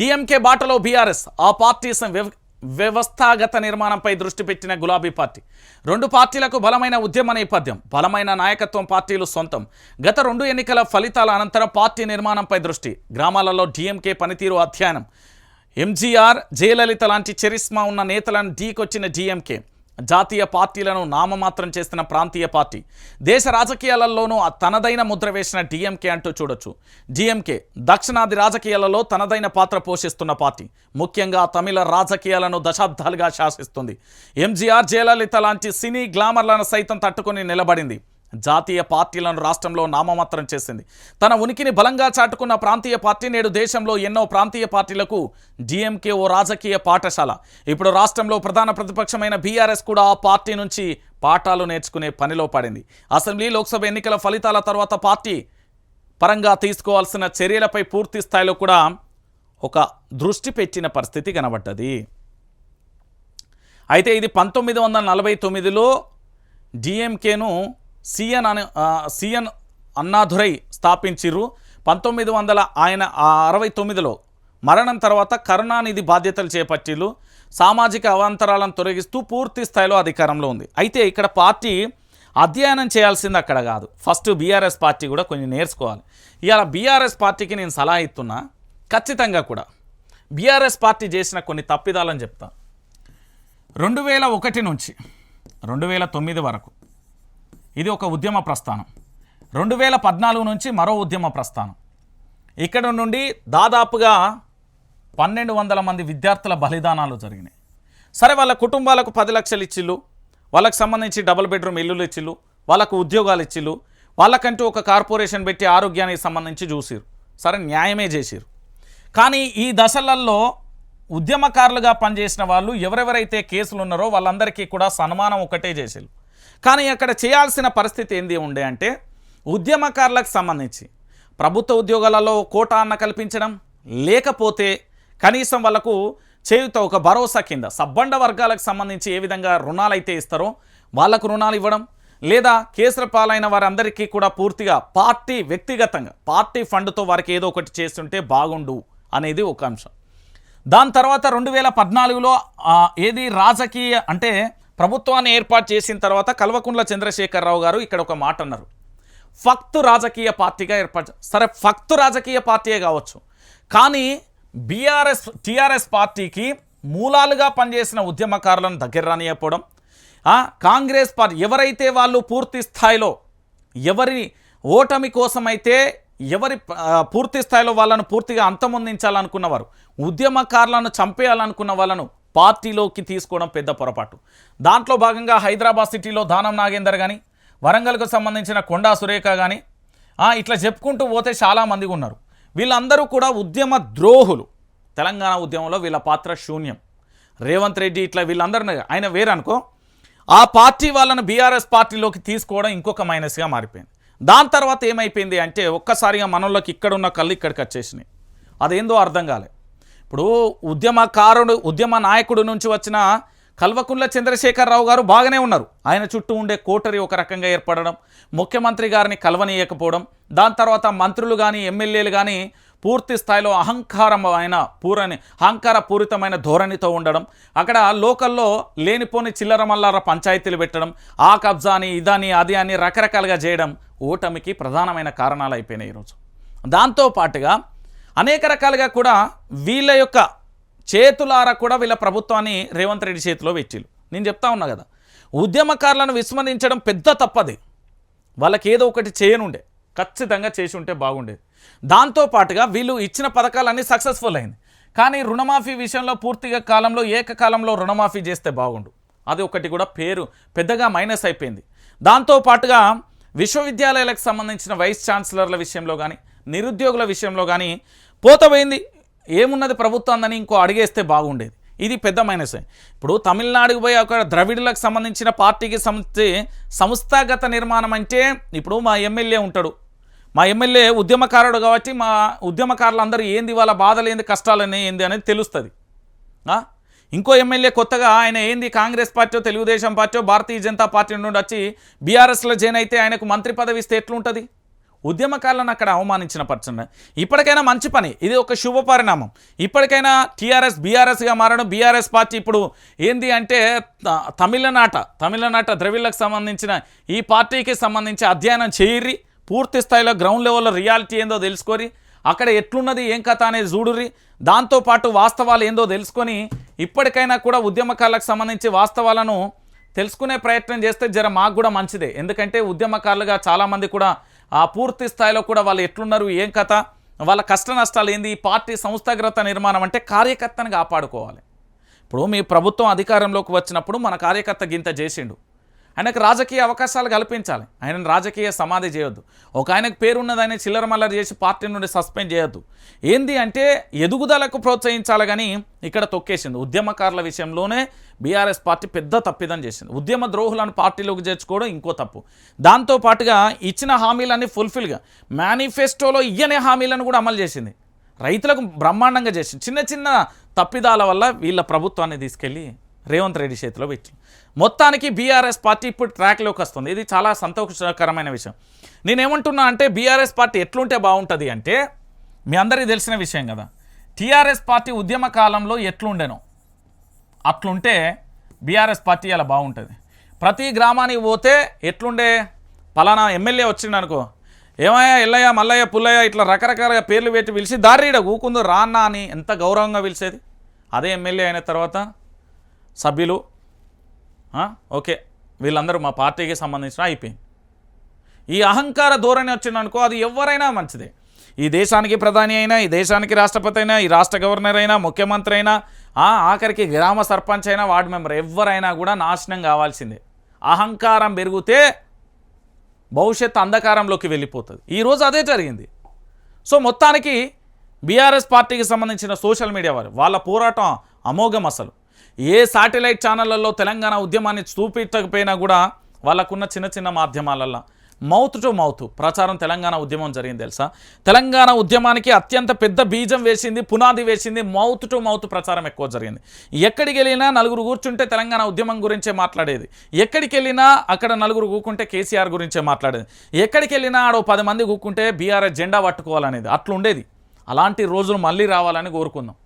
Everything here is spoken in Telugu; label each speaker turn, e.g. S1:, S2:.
S1: డిఎంకే బాటలో బీఆర్ఎస్ ఆ పార్టీ వ్యవ- వ్యవస్థాగత నిర్మాణంపై దృష్టి పెట్టిన గులాబీ పార్టీ. రెండు పార్టీలకు బలమైన ఉద్యమ నేపథ్యం బలమైన నాయకత్వం పార్టీలు సొంతం. గత రెండు ఎన్నికల ఫలితాల అనంతరం పార్టీ నిర్మాణంపై దృష్టి గ్రామాలలో డిఎంకే పనితీరు అధ్యయనం. ఎంజీఆర్ జయలలిత లాంటి చరిస్మా ఉన్న నేతలను ఢీకొచ్చిన డిఎంకే. జాతీయ పార్టీలను నామమాత్రం చేసిన ప్రాంతీయ పార్టీ. దేశ రాజకీయాలలోనూ ఆ తనదైన ముద్ర వేసిన డిఎంకే అంటూ చూడొచ్చు. డిఎంకే దక్షిణాది రాజకీయాలలో తనదైన పాత్ర పోషిస్తున్న పార్టీ. ముఖ్యంగా తమిళ రాజకీయాలను దశాబ్దాలుగా శాసిస్తుంది. ఎంజీఆర్ జయలలిత లాంటి సినీ గ్లామర్లను సైతం తట్టుకుని నిలబడింది. జాతీయ పార్టీలను రాష్ట్రంలో నామమాత్రం చేసింది. తన ఉనికిని బలంగా చాటుకున్న ప్రాంతీయ పార్టీ నేడు దేశంలో ఎన్నో ప్రాంతీయ పార్టీలకు డిఎంకే ఓ రాజకీయ పాఠశాల. ఇప్పుడు రాష్ట్రంలో ప్రధాన ప్రతిపక్షమైన బీఆర్ఎస్ కూడా ఆ పార్టీ నుంచి పాఠాలు నేర్చుకునే పనిలో పడింది. అసెంబ్లీ లోక్సభ ఎన్నికల ఫలితాల తర్వాత పార్టీ పరంగా తీసుకోవాల్సిన చర్యలపై పూర్తి స్థాయిలో కూడా ఒక దృష్టి పెట్టిన పరిస్థితి కనబడ్డది. అయితే ఇది పంతొమ్మిది వందల నలభై తొమ్మిదిలో డిఎంకేను సిఎన్ అని సిఎన్ అన్నాదురై స్థాపించిర్రు. పంతొమ్మిది వందల ఆయన అరవై తొమ్మిదిలో మరణం తర్వాత కరుణానిధి బాధ్యతలు చేపట్టిళ్ళు సామాజిక అవాంతరాలను తొలగిస్తూ పూర్తి స్థాయిలో అధికారంలో ఉంది. అయితే ఇక్కడ పార్టీ అధ్యయనం చేయాల్సింది అక్కడ కాదు. ఫస్ట్ బీఆర్ఎస్ పార్టీ కూడా కొన్ని నేర్చుకోవాలి. ఇవాళ బీఆర్ఎస్ పార్టీకి నేను సలహా ఇస్తున్నా ఖచ్చితంగా కూడా బీఆర్ఎస్ పార్టీ చేసిన కొన్ని తప్పిదాలని చెప్తా. రెండు వేల ఒకటి నుంచి రెండు వేల తొమ్మిది వరకు ఇది ఒక ఉద్యమ ప్రస్థానం. రెండు వేల పద్నాలుగు నుంచి మరో ఉద్యమ ప్రస్థానం. ఇక్కడ నుండి దాదాపుగా పన్నెండు వందల మంది విద్యార్థుల బలిదానాలు జరిగినాయి. సరే వాళ్ళ కుటుంబాలకు పది లక్షలు ఇచ్చిళ్ళు వాళ్ళకి సంబంధించి డబుల్ బెడ్రూమ్ ఇల్లులు ఇచ్చిళ్ళు వాళ్ళకు ఉద్యోగాలు ఇచ్చిళ్ళు వాళ్ళకంటూ ఒక కార్పొరేషన్ పెట్టి ఆరోగ్యానికి సంబంధించి చూసిరు. సరే న్యాయమే చేసిరు. కానీ ఈ దశలలో ఉద్యమకారులుగా పనిచేసిన వాళ్ళు ఎవరెవరైతే కేసులు ఉన్నారో వాళ్ళందరికీ కూడా సన్మానం ఒకటే చేసారు కానీ అక్కడ చేయాల్సిన పరిస్థితి ఏంది ఉండే అంటే ఉద్యమకారులకు సంబంధించి ప్రభుత్వ ఉద్యోగాలలో కోటా అన్న కల్పించడం లేకపోతే కనీసం వాళ్ళకు చేయుత ఒక భరోసా కింద సబ్బండ వర్గాలకు సంబంధించి ఏ విధంగా రుణాలు అయితే ఇస్తారో వాళ్ళకు రుణాలు ఇవ్వడం లేదా కేసుల పాలైన వారందరికీ కూడా పూర్తిగా పార్టీ వ్యక్తిగతంగా పార్టీ ఫండ్తో వారికి ఏదో ఒకటి చేస్తుంటే బాగుండు అనేది ఒక అంశం. దాని తర్వాత రెండు వేల పద్నాలుగులో ఏది రాజకీయ అంటే ప్రభుత్వాన్ని ఏర్పాటు చేసిన తర్వాత కల్వకుంట్ల చంద్రశేఖరరావు గారు ఇక్కడ ఒక మాట అన్నారు. ఫక్తు రాజకీయ పార్టీగా ఏర్పాటు సరే ఫక్తు రాజకీయ పార్టీయే కావచ్చు. కానీ బీఆర్ఎస్ టీఆర్ఎస్ పార్టీకి మూలాలుగా పనిచేసిన ఉద్యమకారులను దగ్గర రానియకపోవడం కాంగ్రెస్ పార్టీ ఎవరైతే వాళ్ళు పూర్తి స్థాయిలో ఎవరి ఓటమి కోసమైతే ఎవరి పూర్తి స్థాయిలో వాళ్ళను పూర్తిగా అంతమొందించాలనుకున్నవారు ఉద్యమకారులను చంపేయాలనుకున్న వాళ్ళను పార్టీలోకి తీసుకోవడం పెద్ద పొరపాటు. దాంట్లో భాగంగా హైదరాబాద్ సిటీలో దానం నాగేందర్ కానీ వరంగల్కు సంబంధించిన కొండా సురేఖ కానీ ఇట్లా చెప్పుకుంటూ పోతే చాలామంది ఉన్నారు. వీళ్ళందరూ కూడా ఉద్యమ ద్రోహులు. తెలంగాణ ఉద్యమంలో వీళ్ళ పాత్ర శూన్యం. రేవంత్ రెడ్డి ఇట్లా వీళ్ళందరిని ఆయన వేరనుకో ఆ పార్టీ వాళ్ళను బీఆర్ఎస్ పార్టీలోకి తీసుకోవడం ఇంకొక మైనస్గా మారిపోయింది. దాని తర్వాత ఏమైపోయింది అంటే ఒక్కసారిగా మనలోకి ఇక్కడున్న కళ్ళు ఇక్కడికి వచ్చేసినాయి. అదేందో అర్థం కాలే. ఇప్పుడు ఉద్యమకారుడు ఉద్యమ నాయకుడు నుంచి వచ్చిన కల్వకుంట్ల చంద్రశేఖరరావు గారు బాగానే ఉన్నారు. ఆయన చుట్టూ ఉండే కోటరి ఒక రకంగా ఏర్పడడం ముఖ్యమంత్రి గారిని కలవనీయకపోవడం దాని తర్వాత మంత్రులు కానీ ఎమ్మెల్యేలు కానీ పూర్తి స్థాయిలో అహంకారమైన పూరని అహంకార పూరితమైన ధోరణితో ఉండడం అక్కడ లోకల్లో లేనిపోని చిల్లర మల్లార పంచాయతీలు పెట్టడం ఆ కబ్జా అని ఇదని అది అని రకరకాలుగా చేయడం ఓటమికి ప్రధానమైన కారణాలు అయిపోయినాయి ఈరోజు. దాంతో పాటుగా అనేక రకాలుగా కూడా వీళ్ళ యొక్క చేతులారా కూడా వీళ్ళ ప్రభుత్వాన్ని రేవంత్ రెడ్డి చేతిలో పెట్టిళ్ళు. నేను చెప్తా ఉన్నా కదా. ఉద్యమకారులను విస్మరించడం పెద్ద తప్పది. వాళ్ళకి ఏదో ఒకటి చేయనుండే. ఖచ్చితంగా చేసి ఉంటే బాగుండేది దాంతోపాటుగా వీళ్ళు ఇచ్చిన పథకాలన్నీ సక్సెస్ఫుల్ అయింది. కానీ రుణమాఫీ విషయంలో పూర్తిగా కాలంలో ఏకకాలంలో రుణమాఫీ చేస్తే బాగుండు. అది ఒకటి కూడా పేరు పెద్దగా మైనస్ అయిపోయింది. దాంతోపాటుగా విశ్వవిద్యాలయాలకు సంబంధించిన వైస్ ఛాన్సలర్ల విషయంలో కానీ నిరుద్యోగుల విషయంలో కానీ పోతపోయింది ఏమున్నది ప్రభుత్వం ఇంకో అడిగేస్తే బాగుండేది. ఇది పెద్ద మైనస్. ఇప్పుడు తమిళనాడుకు పోయి ఒక ద్రవిడులకు సంబంధించిన పార్టీకి సంబంధించి సంస్థాగత నిర్మాణం అంటే ఇప్పుడు మా ఎమ్మెల్యే ఉంటాడు. మా ఎమ్మెల్యే ఉద్యమకారుడు కాబట్టి మా ఉద్యమకారులందరూ ఏంది వాళ్ళ బాధలు ఏంది ఏంది అనేది తెలుస్తుంది. ఇంకో ఎమ్మెల్యే కొత్తగా ఆయన ఏంది Congress party Telugu Desam party Bharatiya Janata party నుండి వచ్చి బీఆర్ఎస్లో జాయిన్ అయితే ఆయనకు మంత్రి పదవి ఇస్తే ఎట్లుంటుంది? ఉద్యమకారులను అక్కడ అవమానించిన పర్సన్ ఇప్పటికైనా మంచి పని. ఇది ఒక శుభ పరిణామం. ఇప్పటికైనా టీఆర్ఎస్ బీఆర్ఎస్గా మారడం బీఆర్ఎస్ పార్టీ ఇప్పుడు ఏంది అంటే తమిళనాట తమిళనాట ద్రవిళ్ళకు సంబంధించిన ఈ పార్టీకి సంబంధించి అధ్యయనం చేయరి పూర్తి స్థాయిలో గ్రౌండ్ లెవెల్లో రియాలిటీ ఏందో తెలుసుకొని అక్కడ ఎట్లున్నది ఏం కథ అనేది చూడుర్రి. దాంతోపాటు వాస్తవాలు ఏందో తెలుసుకొని ఇప్పటికైనా కూడా ఉద్యమకారులకు సంబంధించి వాస్తవాలను తెలుసుకునే ప్రయత్నం చేస్తే జర మాకు కూడా మంచిదే. ఎందుకంటే ఉద్యమకారులుగా చాలామంది కూడా ఆ పూర్తి స్థాయిలో కూడా వాళ్ళు ఎట్లున్నారు ఏం కథ వాళ్ళ కష్ట నష్టాలు ఏంది ఈ పార్టీ సంస్థాగ్రత నిర్మాణం అంటే కార్యకర్తను కాపాడుకోవాలి. ఇప్పుడు మీ ప్రభుత్వం అధికారంలోకి వచ్చినప్పుడు మన కార్యకర్త గింత చేసిండు. ఆయనకు రాజకీయ అవకాశాలు కల్పించాలి. ఆయనను రాజకీయ సమాధి చేయొద్దు. ఒక ఆయనకు పేరున్నది ఆయన చిల్లర మల్లర చేసి పార్టీ నుండి సస్పెండ్ చేయొద్దు. ఏంది అంటే ఎదుగుదలకు ప్రోత్సహించాలి కానీ ఇక్కడ తొక్కేసింది. ఉద్యమకారుల విషయంలోనే బీఆర్ఎస్ పార్టీ పెద్ద తప్పిదం చేసింది. ఉద్యమ ద్రోహులను పార్టీలోకి చేర్చుకోవడం ఇంకో తప్పు. దాంతో పాటుగా ఇచ్చిన హామీలన్నీ ఫుల్ఫిల్గా మేనిఫెస్టోలో ఇయ్యనే హామీలను కూడా అమలు చేసింది. రైతులకు బ్రహ్మాండంగా చేసింది. చిన్న చిన్న తప్పిదాల వల్ల వీళ్ళ ప్రభుత్వాన్ని తీసుకెళ్ళి రేవంత్ రెడ్డి చేతిలో పెట్టి మొత్తానికి బీఆర్ఎస్ పార్టీ ఇప్పుడు ట్రాక్లోకి వస్తుంది. ఇది చాలా సంతోషకరమైన విషయం. నేనేమంటున్నా అంటే బీఆర్ఎస్ పార్టీ ఎట్లుంటే బాగుంటుంది అంటే మీ అందరికీ తెలిసిన విషయం కదా. టీఆర్ఎస్ పార్టీ ఉద్యమ కాలంలో ఎట్లుండెనో అట్లుంటే బీఆర్ఎస్ పార్టీ అలా బాగుంటుంది. ప్రతి గ్రామానికి పోతే ఎట్లుండే? పలానా ఎమ్మెల్యే వచ్చిండు అనుకో. ఏమయ్యా ఎల్లయ్య మల్లయ్య పుల్లయ్య ఇట్లా రకరకాలుగా పేర్లు పెట్టి పిలిచి దారిడ ఊకుందో రాన్నా అని ఎంత గౌరవంగా పిలిచేది? అదే ఎమ్మెల్యే అయిన తర్వాత సభ్యులు ఓకే వీళ్ళందరూ మా పార్టీకి సంబంధించిన అయిపోయింది ఈ అహంకార ధోరణి వచ్చిందనుకో అది ఎవరైనా మంచిదే. ఈ దేశానికి ప్రధాని అయినా ఈ దేశానికి రాష్ట్రపతి అయినా ఈ రాష్ట్ర గవర్నర్ అయినా ముఖ్యమంత్రి అయినా ఆఖరికి గ్రామ సర్పంచ్ అయినా వార్డు మెంబర్ ఎవరైనా కూడా నాశనం కావాల్సిందే. అహంకారం పెరిగితే భవిష్యత్తు అంధకారంలోకి వెళ్ళిపోతుంది. ఈరోజు అదే జరిగింది. సో మొత్తానికి బీఆర్ఎస్ పార్టీకి సంబంధించిన సోషల్ మీడియా వారు వాళ్ళ పోరాటం అమోఘం అసలు. ఏ శాటిలైట్ ఛానళ్ళలో తెలంగాణ ఉద్యమాన్ని చూపించకపోయినా కూడా వాళ్ళకున్న చిన్న చిన్న మాధ్యమాలల్లో మౌత్ టు మౌత్ ప్రచారం తెలంగాణ ఉద్యమం జరిగింది తెలుసా? తెలంగాణ ఉద్యమానికి అత్యంత పెద్ద బీజం వేసింది పునాది వేసింది మౌత్ టు మౌత్ ప్రచారం ఎక్కువ జరిగింది. ఎక్కడికి వెళ్ళినా నలుగురు కూర్చుంటే తెలంగాణ ఉద్యమం గురించే మాట్లాడేది. ఎక్కడికి వెళ్ళినా అక్కడ నలుగురు కూకుంటే కేసీఆర్ గురించే మాట్లాడేది. ఎక్కడికి వెళ్ళినా ఆడో పది మంది కూకుంటే బీఆర్ఎస్ జెండా పట్టుకోవాలనేది. అట్లుండేది. అలాంటి రోజులు మళ్ళీ రావాలని కోరుకుందాం.